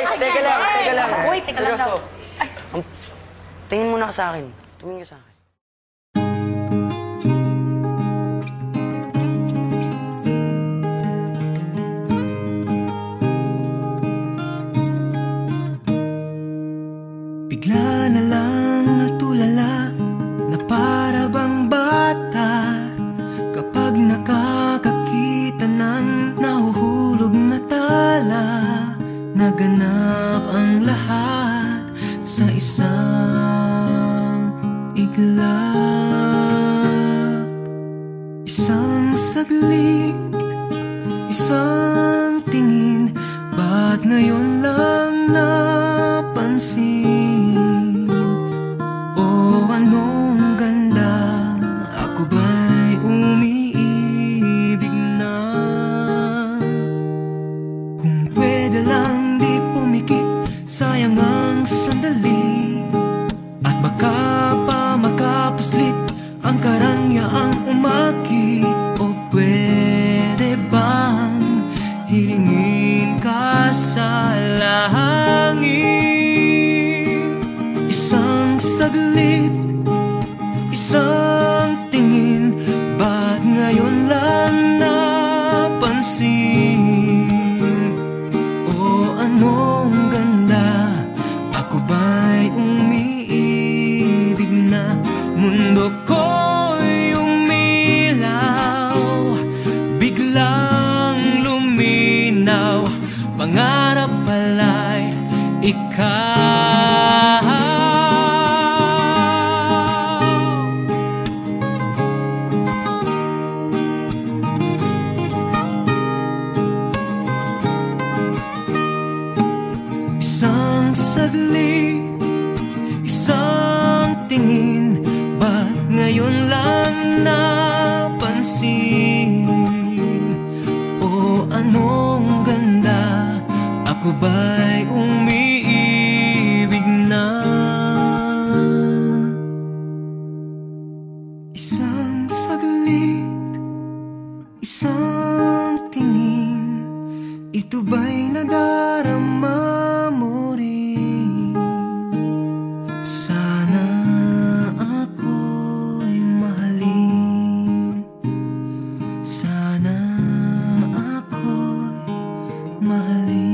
guys, teka lang, teka lang. Uy, teka lang. Seryoso. Ang- Tingin muna ka sa akin. Tumingin ka sa akin. Naganap ang lahat sa isang iglap Isang saglit, isang tingin Ba't ngayon lang napansin? Sayang ang sandali. At baka pa makapuslit ang karangyaang umaki. O pwede bang hilingin ka sa langit Isang saglit, Isang saglit, isang tingin Ba't ngayon lang napansin? O anong ganda, ako ba'y umiibig na? Isang saglit, isang tingin Ito ba'y nadarama? Sana ako'y mahalin. Sana ako'y mahalin.